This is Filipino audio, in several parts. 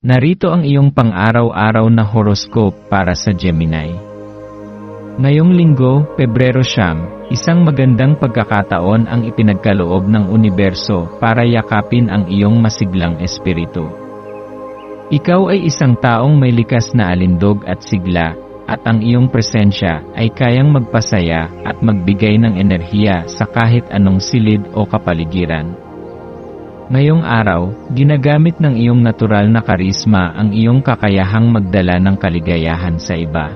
Narito ang iyong pang-araw-araw na horoscope para sa Gemini. Ngayong linggo, Pebrero siyam, isang magandang pagkakataon ang ipinagkaloob ng universo para yakapin ang iyong masiglang espiritu. Ikaw ay isang taong may likas na alindog at sigla, at ang iyong presensya ay kayang magpasaya at magbigay ng enerhiya sa kahit anong silid o kapaligiran. Ngayong araw, ginagamit ng iyong natural na karisma ang iyong kakayahang magdala ng kaligayahan sa iba.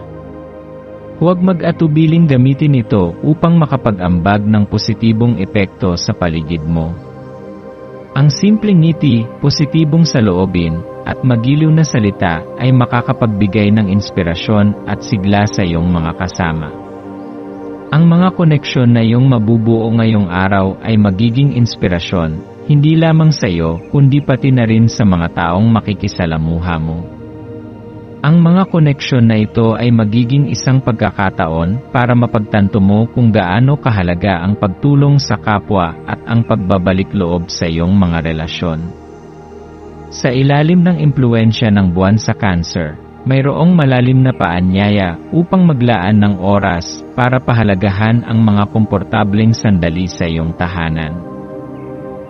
Huwag mag-atubiling gamitin ito upang makapag-ambag ng positibong epekto sa paligid mo. Ang simpleng ngiti, positibong saloobin, at magiliw na salita ay makakapagbigay ng inspirasyon at sigla sa iyong mga kasama. Ang mga koneksyon na iyong mabubuo ngayong araw ay magiging inspirasyon, hindi lamang sa iyo, kundi pati na rin sa mga taong makikisalamuha mo. Ang mga koneksyon na ito ay magiging isang pagkakataon para mapagtanto mo kung gaano kahalaga ang pagtulong sa kapwa at ang pagbabalik loob sa iyong mga relasyon. Sa ilalim ng impluensya ng buwan sa Cancer, mayroong malalim na paanyaya upang maglaan ng oras para pahalagahan ang mga komportableng sandali sa iyong tahanan.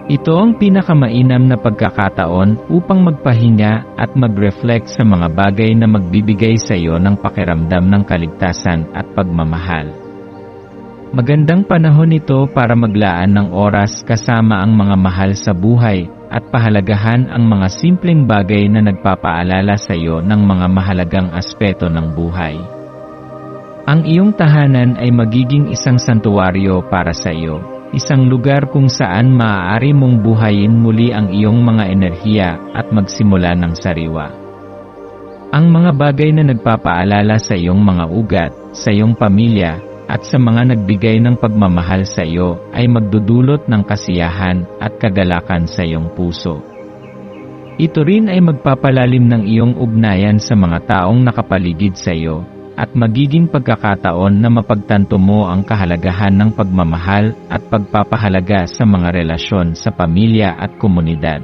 Ito ang pinakamainam na pagkakataon upang magpahinga at mag-reflect sa mga bagay na magbibigay sa iyo ng pakiramdam ng kaligtasan at pagmamahal. Magandang panahon ito para maglaan ng oras kasama ang mga mahal sa buhay at pahalagahan ang mga simpleng bagay na nagpapaalala sa iyo ng mga mahalagang aspeto ng buhay. Ang iyong tahanan ay magiging isang santuwaryo para sa iyo isang lugar kung saan maaari mong buhayin muli ang iyong mga enerhiya at magsimula ng sariwa. Ang mga bagay na nagpapaalala sa iyong mga ugat, sa iyong pamilya, at sa mga nagbigay ng pagmamahal sa iyo ay magdudulot ng kasiyahan at kagalakan sa iyong puso. Ito rin ay magpapalalim ng iyong ugnayan sa mga taong nakapaligid sa iyo at magiging pagkakataon na mapagtanto mo ang kahalagahan ng pagmamahal at pagpapahalaga sa mga relasyon sa pamilya at komunidad.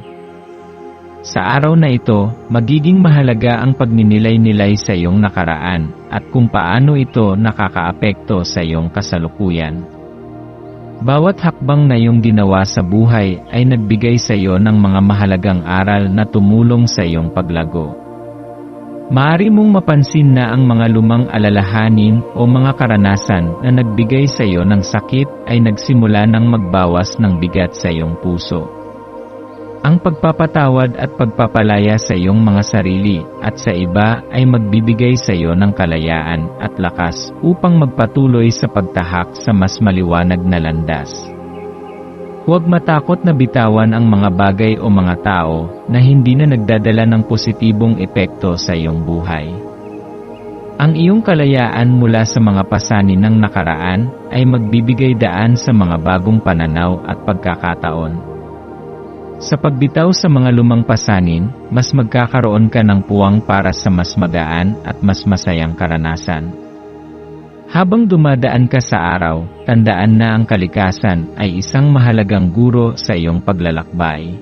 Sa araw na ito, magiging mahalaga ang pagninilay-nilay sa iyong nakaraan at kung paano ito nakakaapekto sa iyong kasalukuyan. Bawat hakbang na iyong ginawa sa buhay ay nagbigay sa iyo ng mga mahalagang aral na tumulong sa iyong paglago. Maari mong mapansin na ang mga lumang alalahanin o mga karanasan na nagbigay sa iyo ng sakit ay nagsimula ng magbawas ng bigat sa iyong puso. Ang pagpapatawad at pagpapalaya sa iyong mga sarili at sa iba ay magbibigay sa iyo ng kalayaan at lakas upang magpatuloy sa pagtahak sa mas maliwanag na landas. Huwag matakot na bitawan ang mga bagay o mga tao na hindi na nagdadala ng positibong epekto sa iyong buhay. Ang iyong kalayaan mula sa mga pasanin ng nakaraan ay magbibigay daan sa mga bagong pananaw at pagkakataon. Sa pagbitaw sa mga lumang pasanin, mas magkakaroon ka ng puwang para sa mas magaan at mas masayang karanasan. Habang dumadaan ka sa araw, tandaan na ang kalikasan ay isang mahalagang guro sa iyong paglalakbay.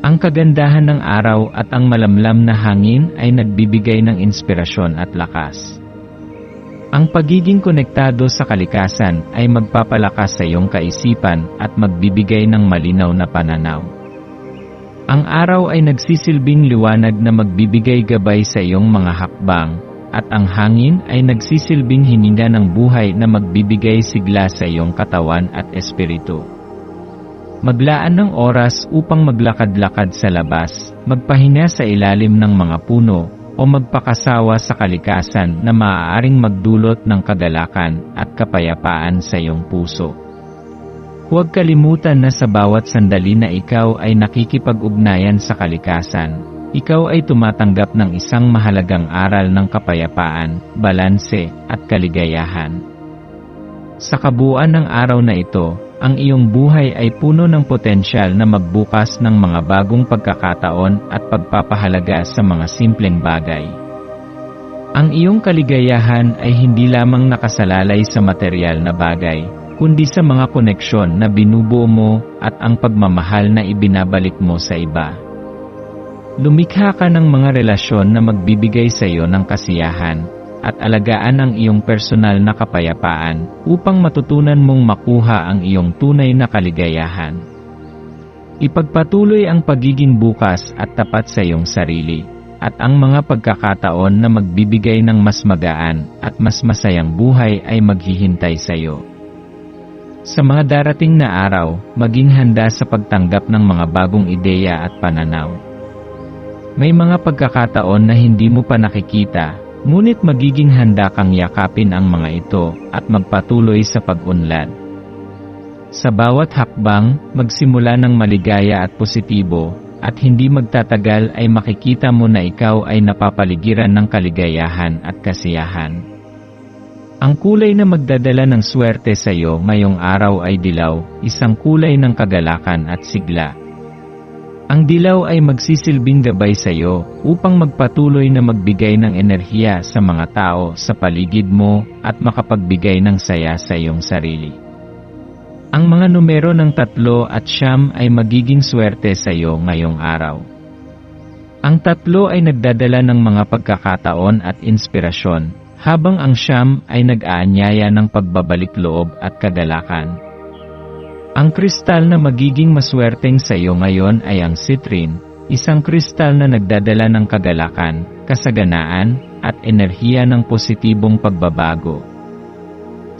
Ang kagandahan ng araw at ang malamlam na hangin ay nagbibigay ng inspirasyon at lakas. Ang pagiging konektado sa kalikasan ay magpapalakas sa iyong kaisipan at magbibigay ng malinaw na pananaw. Ang araw ay nagsisilbing liwanag na magbibigay gabay sa iyong mga hakbang at ang hangin ay nagsisilbing hininga ng buhay na magbibigay sigla sa iyong katawan at espiritu. Maglaan ng oras upang maglakad-lakad sa labas, magpahinga sa ilalim ng mga puno, o magpakasawa sa kalikasan na maaaring magdulot ng kagalakan at kapayapaan sa iyong puso. Huwag kalimutan na sa bawat sandali na ikaw ay nakikipag-ugnayan sa kalikasan, ikaw ay tumatanggap ng isang mahalagang aral ng kapayapaan, balanse, at kaligayahan. Sa kabuuan ng araw na ito, ang iyong buhay ay puno ng potensyal na magbukas ng mga bagong pagkakataon at pagpapahalaga sa mga simpleng bagay. Ang iyong kaligayahan ay hindi lamang nakasalalay sa material na bagay, kundi sa mga koneksyon na binubuo mo at ang pagmamahal na ibinabalik mo sa iba. Lumikha ka ng mga relasyon na magbibigay sa iyo ng kasiyahan, at alagaan ang iyong personal na kapayapaan upang matutunan mong makuha ang iyong tunay na kaligayahan. Ipagpatuloy ang pagiging bukas at tapat sa iyong sarili, at ang mga pagkakataon na magbibigay ng mas magaan at mas masayang buhay ay maghihintay sa iyo. Sa mga darating na araw, maging handa sa pagtanggap ng mga bagong ideya at pananaw. May mga pagkakataon na hindi mo pa nakikita, ngunit magiging handa kang yakapin ang mga ito at magpatuloy sa pag-unlad. Sa bawat hakbang, magsimula ng maligaya at positibo, at hindi magtatagal ay makikita mo na ikaw ay napapaligiran ng kaligayahan at kasiyahan. Ang kulay na magdadala ng swerte sa iyo ngayong araw ay dilaw, isang kulay ng kagalakan at sigla. Ang dilaw ay magsisilbing gabay sa iyo upang magpatuloy na magbigay ng enerhiya sa mga tao sa paligid mo at makapagbigay ng saya sa iyong sarili. Ang mga numero ng tatlo at siyam ay magiging swerte sa iyo ngayong araw. Ang tatlo ay nagdadala ng mga pagkakataon at inspirasyon, habang ang siyam ay nag-aanyaya ng pagbabalik loob at kagalakan. Ang kristal na magiging maswerteng sa iyo ngayon ay ang citrine, isang kristal na nagdadala ng kagalakan, kasaganaan, at enerhiya ng positibong pagbabago.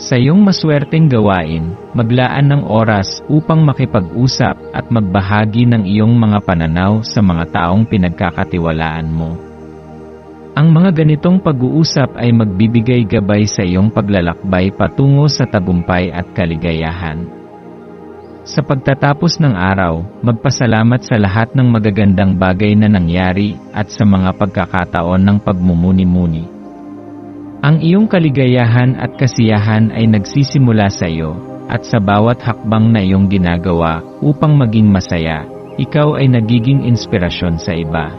Sa iyong maswerteng gawain, maglaan ng oras upang makipag-usap at magbahagi ng iyong mga pananaw sa mga taong pinagkakatiwalaan mo. Ang mga ganitong pag-uusap ay magbibigay gabay sa iyong paglalakbay patungo sa tagumpay at kaligayahan. Sa pagtatapos ng araw, magpasalamat sa lahat ng magagandang bagay na nangyari at sa mga pagkakataon ng pagmumuni-muni. Ang iyong kaligayahan at kasiyahan ay nagsisimula sa iyo, at sa bawat hakbang na iyong ginagawa upang maging masaya, ikaw ay nagiging inspirasyon sa iba.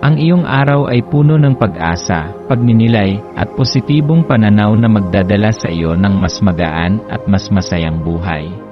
Ang iyong araw ay puno ng pag-asa, pagninilay, at positibong pananaw na magdadala sa iyo ng mas magaan at mas masayang buhay.